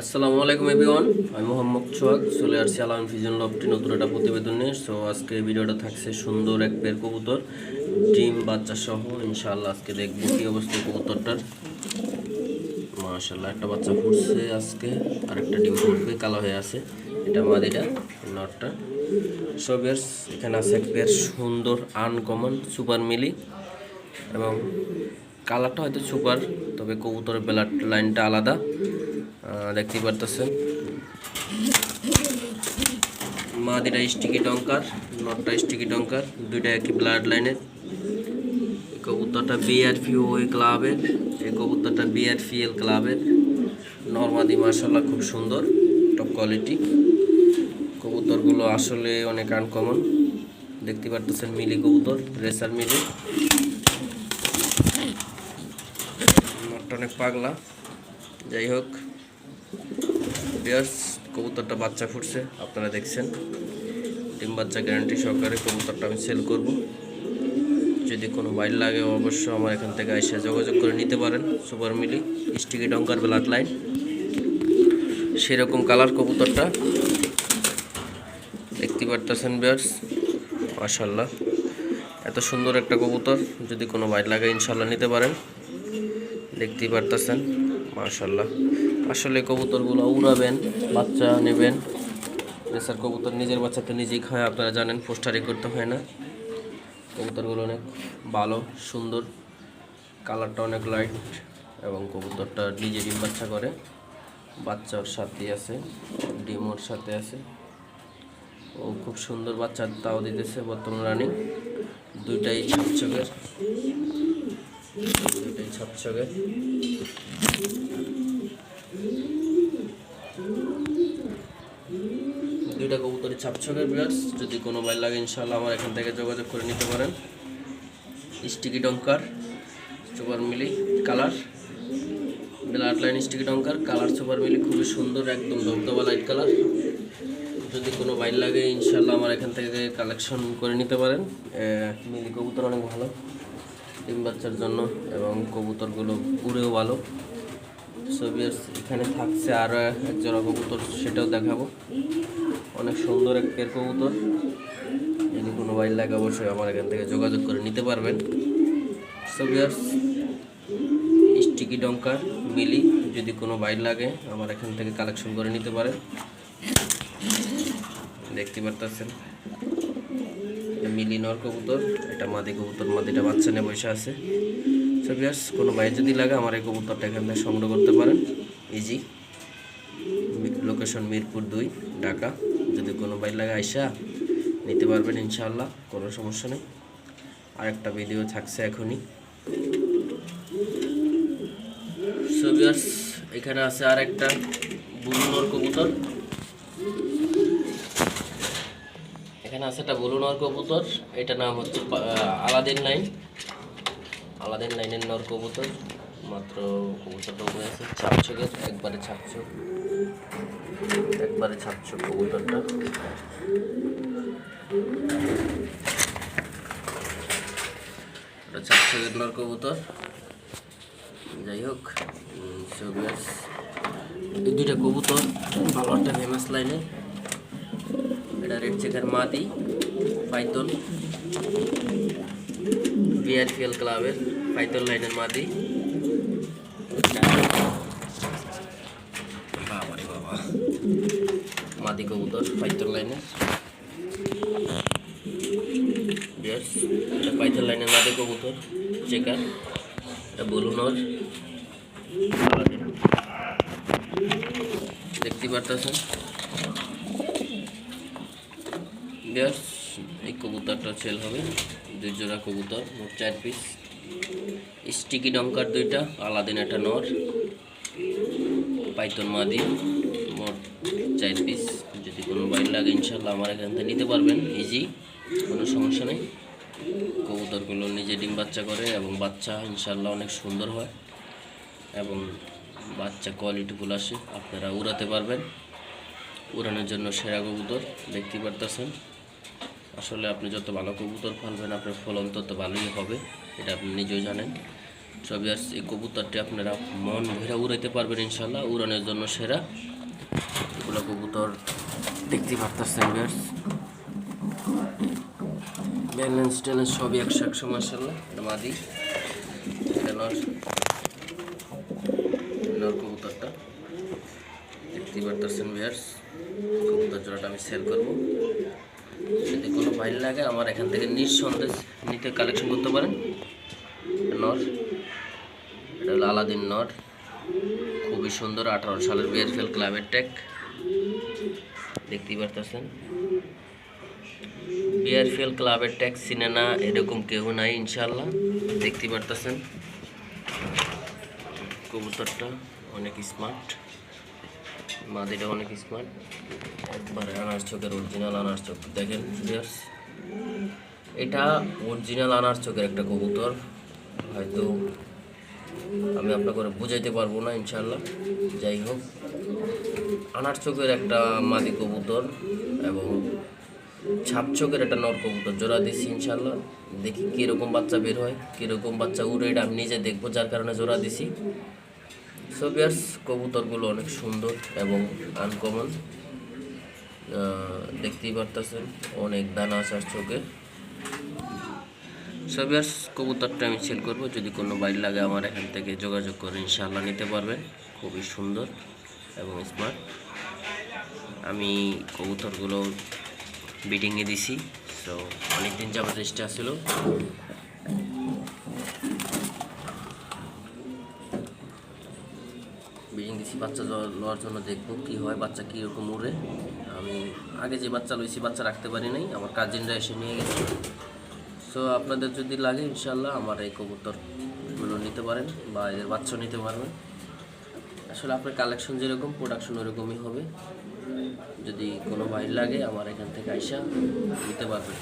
আসসালামু আলাইকুম, এভরিওয়ান। আমি মোহাম্মদ সোহাগ, চলে আসছি আলাম ফিজন লবটি নতুন একটা প্রতিবেদন নিয়ে। সো আজকে ভিডিওটা থাকছে সুন্দর এক পের কবুতর, ডিম, বাচ্চা সহ। ইনশাআল্লাহ আজকে দেখব কি অবস্থা কবুতরটার। মাশাল্লাহ একটা বাচ্চা ফুটছে আজকে, আরেকটা ডিম ফুটবে, কালো হয়ে আছে। এটা মাদিটা, নটটা। সো বিয়ার্স এখানে আছে এক পেয়ার সুন্দর আনকমন সুপার মিলি এবং কালারটা হয়তো সুপার, তবে কবুতরের বেলার লাইনটা আলাদা। দেখতেই পারতেছেন। মা দুটা স্টিকি ডঙ্কার নটটা স্টিকি টঙ্কার দুইটা একই ব্লাড লাইনের কবুতরটা বিআরপি ওই ক্লাবের, এই কবুতরটা বিআরপিএল ক্লাবের। নর্মাদি মার্শাল্লাহ খুব সুন্দর টপ কোয়ালিটি কবুতরগুলো আসলে অনেক আনকমন দেখতে পারতেছেন মিলি কবুতর রেসার মিলি। নটটা অনেক পাগলা। যাই হোক বিয়ার্স কবুতরটা বাচ্চা ফুটছে, আপনারা দেখছেন। ডিম বাচ্চা গ্যারান্টি সহকারে কবুতরটা আমি সেল করব। যদি কোনো বাইর লাগে অবশ্য আমার এখান থেকে এসে যোগাযোগ করে নিতে পারেন সুপার মিলি। স্টিকি ডঙ্কার ব্লাড লাইন সেরকম কালার কবুতরটা। দেখতে পারতেছেন বিয়ার্স মাশাল্লাহ এত সুন্দর একটা কবুতর। যদি কোনো বাইর লাগে ইনশাল্লাহ নিতে পারেন। দেখতেই পারতেছেন মাশাল্লাহ আসলে কবুতরগুলো উড়াবেন, বাচ্চা নেবেন। রেসার কবুতর নিজের বাচ্চা তো নিজেই খায়, আপনারা জানেন, পোস্টারি করতে হয় না। কবুতরগুলো অনেক ভালো, সুন্দর, কালারটা অনেক লাইট এবং কবুতরটা নিজে ডিম বাচ্চা করে। বাচ্চার সাথে আছে ডিম ওর সাথে আছে। ও খুব সুন্দর বাচ্চা, তাও দিতেছে বর্তমান রানিং দুইটাই ছাপছকের ছাপছকের দুইটা কবুতরের ছাপছকের বিরাটস যদি কোনো বাইর লাগে ইনশাল্লাহ আমার এখান থেকে যোগাযোগ করে নিতে পারেন। স্টিকি ডঙ্কার সুপার মিলি কালার। ব্লাড লাইন স্টিকি ডঙ্কার কালার সুপার মিলি, খুবই সুন্দর, একদম ধবধবা লাইট কালার। যদি কোনো বাইর লাগে ইনশাল্লাহ আমার এখান থেকে কালেকশন করে নিতে পারেন। মিলি কবুতর অনেক ভালো। ডিম বাচ্চার জন্য এবং কবুতরগুলো উড়েও ভালো। ছবি এখানে থাকছে আরও এক জোড়া কবুতর, সেটাও দেখাবো। অনেক সুন্দর এক পের কবুতর। যদি কোনো বাইর লাগে, অবশ্যই আমার এখান থেকে যোগাযোগ করে নিতে পারবেন। সোভিয়ার্স স্টিকি ডঙ্কার মিলি, যদি কোনো বাইর লাগে, আমার এখান থেকে কালেকশন করে নিতে পারেন। দেখতে পারতেছেন। এটা মিলি নর কবুতর এটা মাদি কবুতর মাদিটা বাচ্চা নিয়ে বসে আছে। সো কোনো বাইরে যদি লাগে আমার এই কবুতরটা এখান থেকে সংগ্রহ করতে পারেন। ইজি লোকেশন মিরপুর দুই, ঢাকা। যদি কোনো বাইর লাগে আইসা নিতে পারবেন ইনশাআল্লাহ, কোনো সমস্যা নেই। আরেকটা ভিডিও থাকছে এখনই। সো এখানে আছে আরেকটা বুলুনোর কবুতর। এখানে আছে একটা বুলুনোর কবুতর এটা নাম হচ্ছে আলাদিন লাইন আলাদিন লাইনের নর কবুতর, মাত্র কবুতরটা উপরে আছে ছাপছকের একবারে ছাপছক। একবারে ছাপছক কবুতরটা। এটা ছাপছকের নর কবুতর। যাই হোক এই দুইটা কবুতর, ভালো একটা ফেমাস লাইনে এটা রেড চেকার মাদি পাইতন বিআরপিএল ক্লাবের পাইতন লাইনের মাদি। মাদি কবুতর পাইতন লাইনের। পাইথন লাইনের মাদি কবুতর চেকার বলুনর। দেখতে পারতেছেন? ব্যাস এই কবুতরটা সেল হবে দুই জোড়া কবুতর, মোট চার পিস স্টিকি ডঙ্কার দুইটা, আলাদিন একটা নর পাইতন মাদি, মোট চার পিস যদি কোনো বাইর লাগে ইনশাল্লাহ আমার এখান থেকে নিতে পারবেন ইজি কোনো সমস্যা নেই। কবুতরগুলো নিজে ডিম বাচ্চা করে এবং বাচ্চা ইনশাল্লাহ অনেক সুন্দর হয় এবং বাচ্চা কোয়ালিটিফুল আসে, আপনারা উড়াতে পারবেন। উড়ানোর জন্য সেরা কবুতর, দেখতে পারতেছেন। আসলে আপনি যত ভালো কবুতর পালবেন, আপনার ফলন তত ভালোই হবে, এটা আপনি নিজেও জানেন। সবই আর এই কবুতরটি আপনারা মন ভেরা উড়াইতে পারবেন ইনশাল্লাহ উড়ানোর জন্য সেরা। এগুলো কবুতর দেখতে পারতেছেন বিয়ার্স ব্যালেন্স ট্যালেন্স সবই একশো একশো মার্শাল্লাহ এটা মাদি। কবুতরটা। দেখতেই পারতেছেন বিয়ার্স কবুতর জোড়াটা আমি সেল করব। ফাইল লাগে আমার এখান থেকে নিঃসন্দেহ নিতে কালেকশন করতে পারেন। নর, এটা হলো আলাদিন নর। খুবই সুন্দর, আঠারো সালের বিয়ারফেল ক্লাবের ট্যাগ দেখতেই পারতেছেন। বিয়ারফেল ক্লাবের ট্যাগ চিনে না এরকম কেউ নাই ইনশাল্লাহ দেখতেই পারতেছেন। কবুতরটা অনেক স্মার্ট মাদিটা অনেক স্মার্ট একবারে আনার চোখের অরিজিনাল আনার চোখ। দেখেন ভিউয়ার্স এটা অরিজিনাল আনার চোখের একটা কবুতর। হয়তো আমি আপনাকে বুঝাইতে পারব না ইনশাল্লাহ যাই হোক, আনার চোখের একটা মাদি কবুতর এবং ছাপ চোখের একটা নর কবুতর জোড়া দিছি ইনশাল্লাহ দেখি কীরকম বাচ্চা বের হয়, কীরকম বাচ্চা উড়ে, এটা আমি নিজে দেখব, যার কারণে জোড়া দিছি। সোভিয়ার্স কবুতরগুলো অনেক সুন্দর এবং আনকমন দেখতেই পারতেছেন, অনেক দানা আসার চোখে। সোভিয়ার্স কবুতরটা আমি সেল করব, যদি কোনো বাইর লাগে আমার এখান থেকে যোগাযোগ করে ইনশাল্লাহ নিতে পারবেন। খুবই সুন্দর এবং স্মার্ট আমি কবুতরগুলো বিডিংয়ে দিছি সো অনেকদিন যাবত রেস্টে আসছিল বিডিং দিছি, বাচ্চা লওয়ার জন্য দেখব কি হয়, বাচ্চা কীরকম উড়ে আমি আগে যে বাচ্চা লইছি, বাচ্চা রাখতে পারি নাই, আমার কাজিনরা এসে নিয়ে গেছে। সো আপনাদের যদি লাগে ইনশাল্লাহ আমার এই কবুতরগুলো নিতে পারেন বা এদের বাচ্চা নিতে পারবেন। আসলে আপনার কালেকশন যেরকম প্রোডাকশন ওরকমই হবে। যদি কোনো বাইর লাগে, আমার এখান থেকে আইসা নিতে পারবেন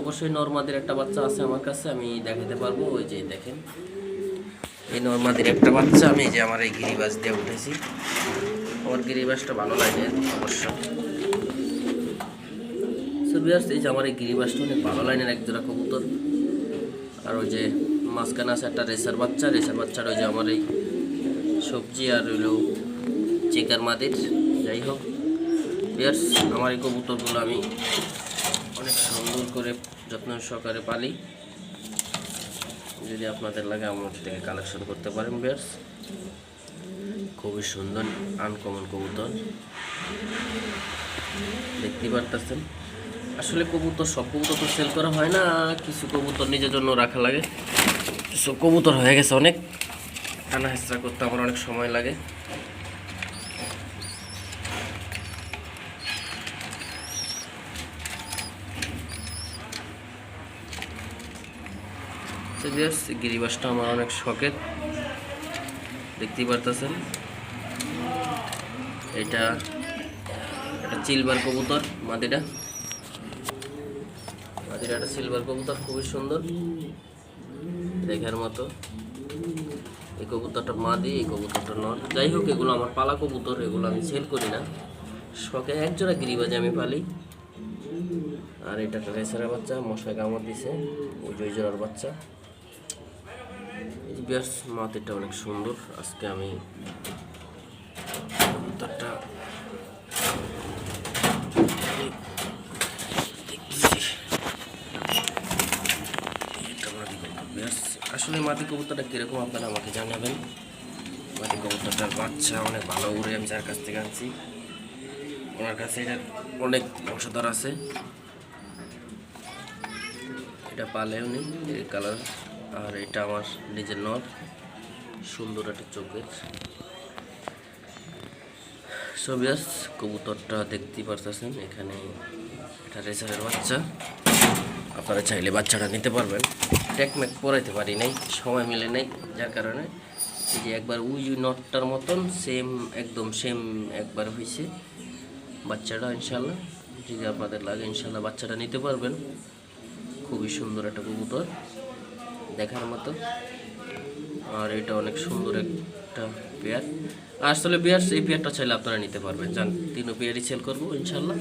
অবশ্যই নর্মাদের একটা বাচ্চা আছে আমার কাছে, আমি দেখাতে পারব, ওই যে দেখেন। এই নর্মাদের একটা বাচ্চা, আমি যে আমার এই গিরিবাস দিয়ে উঠেছি। আমার গিরিবাসটা ভালো লাগে, অবশ্য। সো বিয়ার্স এই যে আমার এই গিরিবাসটা অনেক ভালো লাইনের এক জোড়া কবুতর। আর ওই যে মাঝখানে আছে একটা রেসার বাচ্চা, রেসার বাচ্চার ওই যে আমার এই সবজি আর হইল চিকার মাদের। যাই হোক বিয়ার্স আমার এই কবুতরগুলো আমি অনেক সুন্দর করে যত্ন সহকারে পালি। যদি আপনাদের লাগে, আমার থেকে কালেকশন করতে পারেন বিয়ার্স। খুবই সুন্দর আনকমন কবুতর। দেখতে পারতেছেন। আসলে কবুতর, সব কবুতর তো সেল করা হয় না, কিছু কবুতর নিজের জন্য রাখা লাগে। সব কবুতর হয়ে গেছে অনেক। টানা হেঁচড়া করতে আমার অনেক সময় লাগে। গিরিবাসটা আমার অনেক শখের। দেখতেই পারতেছেন। এটা একটা চিলবার কবুতর মাদিটা মাদিটা একটা সিলভার কবুতর, খুবই সুন্দর। দেখার মতো। এই কবুতরটা মাদি, এই কবুতরটা নর। যাই হোক, এগুলো আমার পালা কবুতর, এগুলো আমি সেল করি না। শখে এক জোড়া গিরিবাজে আমি পালি। আর এটা একটা রেসারা বাচ্চা, মশায় কামড় দিছে। ওই যে ওই জোড়ার বাচ্চা। বিয়ার্স, মাটিটা অনেক সুন্দর। আজকে আমি কবুতরটা। আসলে মাটি কবুতরটা কীরকম আপনারা আমাকে জানাবেন? মাটি কবুতরটার বাচ্চা অনেক ভালো উড়ে আমি যার কাছ থেকে আনছি। ওনার কাছে এটা অনেক বংশধর আছে। এটা পালে উনি কালার আর এটা আমার নিজের নর সুন্দর একটা চোখের। সবিয়াস কবুতরটা দেখতেই পারতেছেন, এখানে এটা রেসারের বাচ্চা। আপনারা চাইলে বাচ্চাটা নিতে পারবেন। টেকমেক পরাইতে পারি নাই, সময় মিলে নাই, যার কারণে যে একবার উই নটটার মতন সেম একদম সেম একবার হয়েছে বাচ্চাটা ইনশাল্লাহ যদি আপনাদের লাগে ইনশাল্লাহ বাচ্চাটা নিতে পারবেন। খুবই সুন্দর একটা কবুতর। দেখার মতো। আর এটা অনেক সুন্দর একটা পেয়ার। আসলে পেয়ার এই পেয়ারটা চাইলে আপনারা নিতে পারবেন। যান, তিনও পেয়ারই সেল করব ইনশাল্লাহ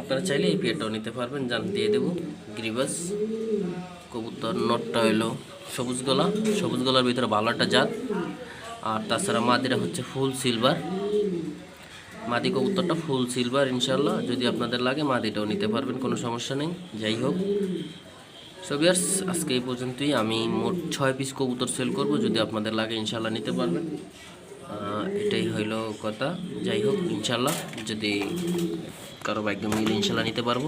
আপনারা চাইলে এই পেয়ারটাও নিতে পারবেন। যান, দিয়ে দেবো। গ্রিবাস, কবুতর, নটটা হইল সবুজ গলা। সবুজ গলার ভিতরে ভালো একটা জাত। আর তাছাড়া মাদিরা হচ্ছে ফুল সিলভার। মাদি কবুতরটা ফুল সিলভার ইনশাল্লাহ যদি আপনাদের লাগে, মাদিটাও নিতে পারবেন, কোনো সমস্যা নেই। যাই হোক সবিয়ার্স আজকে এই পর্যন্তই। আমি মোট ছয় পিস কবুতর সেল করব, যদি আপনাদের লাগে ইনশাল্লাহ নিতে পারবেন। এটাই হইল কথা। যাই হোক ইনশাল্লাহ যদি কারও ভাগ্য মিলে ইনশাল্লাহ নিতে পারব।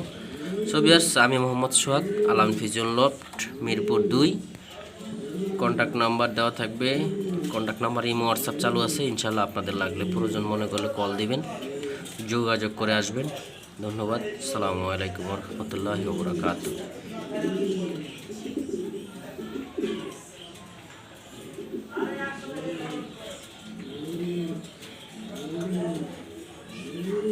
সবিয়ার্স আমি মোহাম্মদ সোহাগ, আলাম ফিজন লফট মিরপুর দুই। কন্ট্যাক্ট নাম্বার দেওয়া থাকবে। কন্ট্যাক্ট নাম্বার ইমো হোয়াটসঅ্যাপ চালু আছে। ইনশাল্লাহ আপনাদের লাগলে প্রয়োজন মনে করলে কল দিবেন। যোগাযোগ করে আসবেন। ধন্যবাদ। সালামু আলাইকুম রহমতুল্লাহ বরকাত